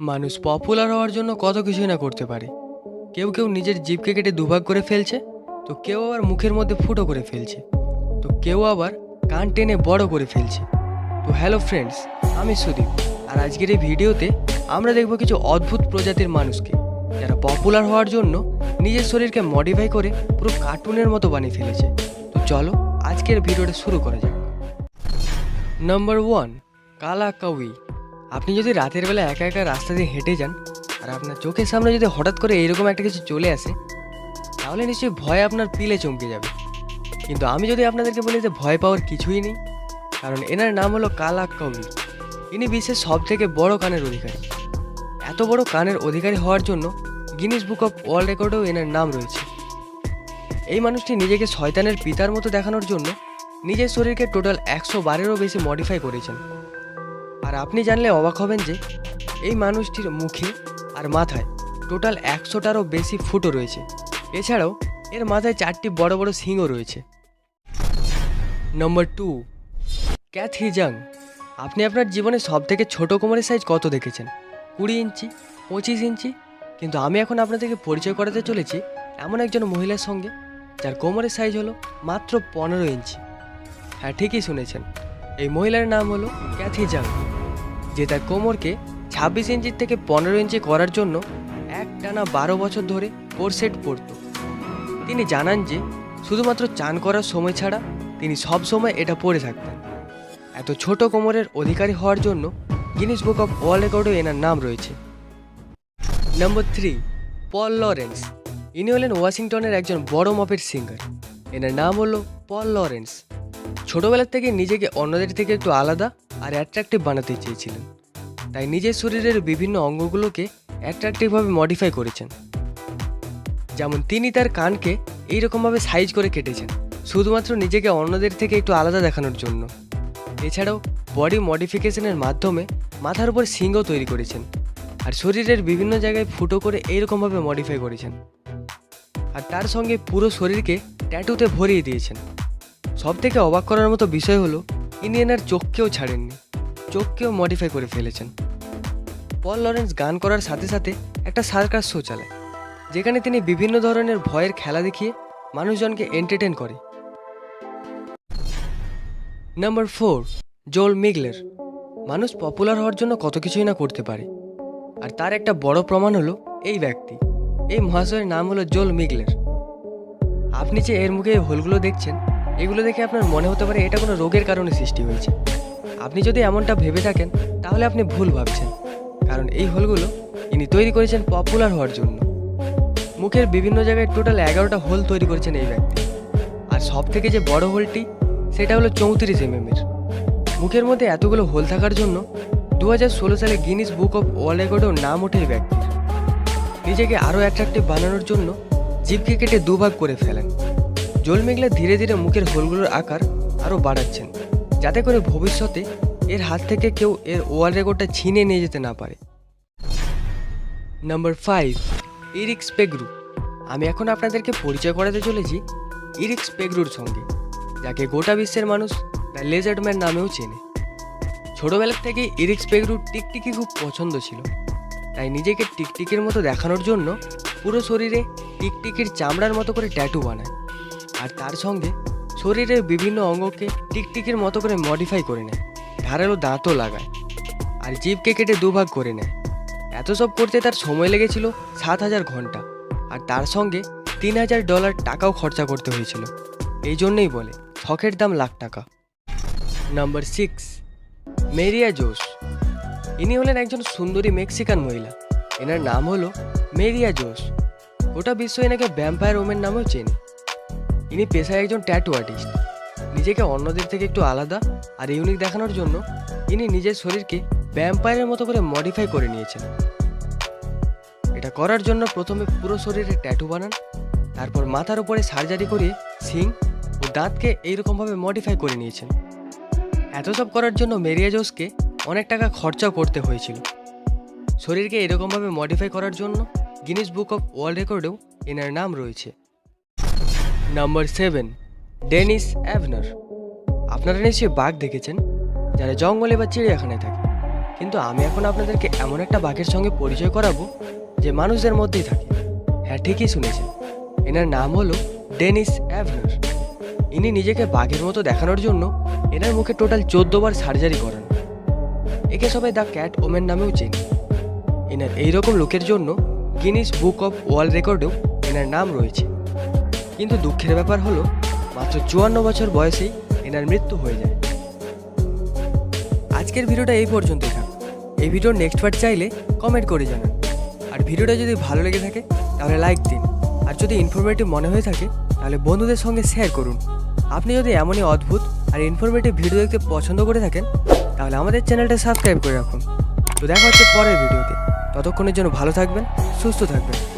মানুষ পপুলার হওয়ার জন্য কত কিছুই না করতে পারে। কেউ কেউ নিজের জীবকে কেটে দুভাগ করে ফেলছে, তো কেউ আবার মুখের মধ্যে ফুটো করে ফেলছে, তো কেউ আবার কান টেনে বড় করে ফেলছে। তো হ্যালো ফ্রেন্ডস আমি সুদীপ, আর আজকের এই ভিডিওতে আমরা দেখব কিছু অদ্ভুত প্রজাতির মানুষকে, যারা পপুলার হওয়ার জন্য নিজের শরীরকে মডিফাই করে পুরো কার্টুনের মতো বানিয়ে ফেলেছে। তো চলো আজকের ভিডিওটা শুরু করা যাক। নাম্বার ওয়ান কালা কাউই আপনি যদি রাতের বেলা একা একা রাস্তা দিয়ে হেঁটে যান, আর আপনার চোখের সামনে যদি হঠাৎ করে এইরকম একটা কিছু চলে আসে, তাহলে নিশ্চয়ই ভয় আপনার পিলে চমকে যাবে। কিন্তু আমি যদি আপনাদেরকে বলি যে ভয় পাওয়ার কিছুই নেই, কারণ এনার নাম হলো কালা কবি ইনি বিশ্বের সব থেকে বড় কানের অধিকারী। এত বড় কানের অধিকারী হওয়ার জন্য গিনিস বুক অফ ওয়ার্ল্ড রেকর্ডেও এনার নাম রয়েছে। এই মানুষটি নিজেকে শয়তানের পিতার মতো দেখানোর জন্য নিজের শরীরকে টোটাল একশো বারেরও বেশি মডিফাই করেছেন। আর আপনি জানলে অবাক হবেন যে এই মানুষটির মুখে আর মাথায় টোটাল একশোটারও বেশি ফুটো রয়েছে। এছাড়াও এর মাথায় চারটি বড় বড় সিংও রয়েছে। নম্বর টু, ক্যাথি জাং। আপনি আপনার জীবনে সব থেকে ছোটো কোমরের সাইজ কত দেখেছেন? কুড়ি ইঞ্চি, পঁচিশ ইঞ্চি? কিন্তু আমি এখন আপনাদেরকে পরিচয় করাতে চলেছি এমন একজন মহিলার সঙ্গে, যার কোমরের সাইজ হলো মাত্র পনেরো ইঞ্চি। হ্যাঁ ঠিকই শুনেছেন। এই মহিলার নাম হলো ক্যাথি জাং। যে তার কোমরকে ছাব্বিশ ইঞ্চির থেকে পনেরো ইঞ্চি করার জন্য এক টানা বারো বছর ধরে কোরসেট পরত। তিনি জানান যে, শুধুমাত্র চান করার সময় ছাড়া তিনি সব সময় এটা পরে থাকতেন। এত ছোট কোমরের অধিকারী হওয়ার জন্য গিনিস বুক অফ ওয়ার্ল্ড রেকর্ডেও এনার নাম রয়েছে। Number three, Paul Lawrence. ইনি হলেন ওয়াশিংটনের একজন বড় মাপের সিঙ্গার। এনার নাম হলো পল লরেন্স। ছোটবেলার থেকে নিজেকে অন্যদের থেকে একটু আলাদা আর অ্যাট্রাকটিভ বানাতে চেয়েছিলেন। তাই নিজের শরীরের বিভিন্ন অঙ্গগুলোকে অ্যাট্রাকটিভভাবে মডিফাই করেছেন। যেমন তিনি তার কানকে এইরকমভাবে সাইজ করে কেটেছেন, শুধুমাত্র নিজেকে অন্যদের থেকে একটু আলাদা দেখানোর জন্য। এছাড়াও বডি মডিফিকেশনের মাধ্যমে মাথার উপর সিংহ তৈরি করেছেন আর শরীরের বিভিন্ন জায়গায় ফুটো করে এইরকমভাবে মডিফাই করেছেন। আর তার সঙ্গে পুরো শরীরকে ট্যাটুতে ভরিয়ে দিয়েছেন। সব থেকে অবাক করার মতো বিষয় হলো ইনি চোখকেও ছাড়েননি, চোখকেও মডিফাই করে ফেলেছেন। পল লরেন্স গান করার সাথে সাথে একটা সার্কাস শো চালায়, যেখানে তিনি বিভিন্ন ধরনের ভয়ের খেলা দেখিয়ে মানুষজনকে এন্টারটেন করে। নাম্বার ফোর জোল মিগলের মানুষ পপুলার হওয়ার জন্য কত কিছুই না করতে পারে। আর তার একটা বড় প্রমাণ হলো এই ব্যক্তি। এই মহাশয়ের নাম হলো জোল মিগলের আপনি যে এর মুখে এই হোলগুলো দেখছেন এগুলো দেখে আপনার মনে হতে পারে এটা কোনো রোগের কারণে সৃষ্টি হয়েছে। আপনি যদি এমনটা ভেবে থাকেন, তাহলে আপনি ভুল ভাবছেন। কারণ এই হোলগুলো ইনি তৈরি করেছেন পপুলার হওয়ার জন্য। মুখের বিভিন্ন জায়গায় টোটাল এগারোটা হোল তৈরি করেছেন এই ব্যক্তি। আর সব থেকে যে বড় হোলটি, সেটা হলো চৌত্রিশ এম এর। মুখের মধ্যে এতগুলো হোল থাকার জন্য দু হাজার ষোলো সালে গিনিস বুক অফ ওয়ার্ল্ড রেকর্ডেও নাম ওঠে এই ব্যক্তির। নিজেকে আরও অ্যাট্রাকটিভ বানানোর জন্য জিভকে কেটে দুভাগ করে ফেলেন। জল মেঘলা ধীরে ধীরে মুখের হোলগুলোর আকার আরও বাড়াচ্ছেন, যাতে করে ভবিষ্যতে এর হাত থেকে কেউ এর ওয়ার্ল্ড রেকর্ডটা ছিনে নিয়ে যেতে না পারে। নাম্বার ফাইভ ইরিক্স পেগরু আমি এখন আপনাদেরকে পরিচয় করাতে চলেছি ইরিক্স পেগরুর সঙ্গে, যাকে গোটা বিশ্বের মানুষ দ্য লেজার্ড ম্যান নামেও চেনে। ছোটবেলার থেকেই ইরিক্স পেগরুর টিকটিকি খুব পছন্দ ছিল, তাই নিজেকে টিকটিকির মতো দেখানোর জন্য পুরো শরীরে টিকটিকির চামড়ার মতো করে ট্যাটু বানায়। আর তার সঙ্গে শরীরের বিভিন্ন অঙ্গকে টিকটিকির মতো করে মডিফাই করে নেয়। ধারালো দাঁতও লাগায় আর জিভকে কেটে দুভাগ করে নেয়। এত সব করতে তার সময় লেগেছিল সাত হাজার ঘণ্টা। আর তার সঙ্গে তিন হাজার ডলার টাকাও খরচা করতে হয়েছিল। এই জন্যই বলে, শখের দাম লাখ টাকা। নাম্বার সিক্স মেরিয়া জোস ইনি হলেন একজন সুন্দরী মেক্সিকান মহিলা। এনার নাম হলো মেরিয়া জোস গোটা বিশ্ব এনাকে ভ্যাম্পায়ার ওমেন নামেও চেনে। ইনি পেশায় একজন ট্যাটু আর্টিস্ট। নিজেকে অন্যদের থেকে একটু আলাদা আর ইউনিক দেখানোর জন্য ইনি নিজের শরীরকে ভ্যাম্পায়ারের মতো করে মডিফাই করে নিয়েছেন। এটা করার জন্য প্রথমে পুরো শরীরে ট্যাটু বানান, তারপর মাথার উপরে সার্জারি করে সিং ও দাঁতকে এইরকমভাবে মডিফাই করে নিয়েছেন। এত সব করার জন্য মেরিয়া জোসকে অনেক টাকা খরচাও করতে হয়েছিল। শরীরকে এরকমভাবে মডিফাই করার জন্য গিনিস বুক অফ ওয়ার্ল্ড রেকর্ডেও এনার নাম রয়েছে। Number seven, Dennis Avner. আপনারা নিশ্চয়ই বাঘ দেখেছেন, যারা জঙ্গলে বা চিড়িয়াখানায় থাকে। কিন্তু আমি এখন আপনাদেরকে এমন একটা বাঘের সঙ্গে পরিচয় করাবো, যে মানুষদের মধ্যেই থাকে। হ্যাঁ ঠিকই শুনেছেন। এনার নাম হলো ডেনিস অ্যাভনার। ইনি নিজেকে বাঘের মতো দেখানোর জন্য এনার মুখে টোটাল চোদ্দ বার সার্জারি করান। একে সবাই দ্য ক্যাট ওমেন নামেও চেনে। এনার এইরকম লোকের জন্য গিনিস বুক অফ ওয়ার্ল্ড রেকর্ডেও এনার নাম রয়েছে। কিন্তু দুঃখের ব্যাপার হলো, মাত্র চুয়ান্ন বছর বয়সেই এনার মৃত্যু হয়ে যায়। আজকের ভিডিওটা এই পর্যন্তই থাক। এই ভিডিওর নেক্সট পার্ট চাইলে কমেন্ট করে জানান। আর ভিডিওটা যদি ভালো লেগে থাকে, তাহলে লাইক দিন। আর যদি ইনফরমেটিভ মনে হয়ে থাকে, তাহলে বন্ধুদের সঙ্গে শেয়ার করুন। আপনি যদি এমনই অদ্ভুত আর ইনফরমেটিভ ভিডিও দেখতে পছন্দ করে থাকেন, তাহলে আমাদের চ্যানেলটা সাবস্ক্রাইব করে রাখুন। তো দেখা হচ্ছে পরের ভিডিওতে। ততক্ষণের জন্য ভালো থাকবেন, সুস্থ থাকবেন।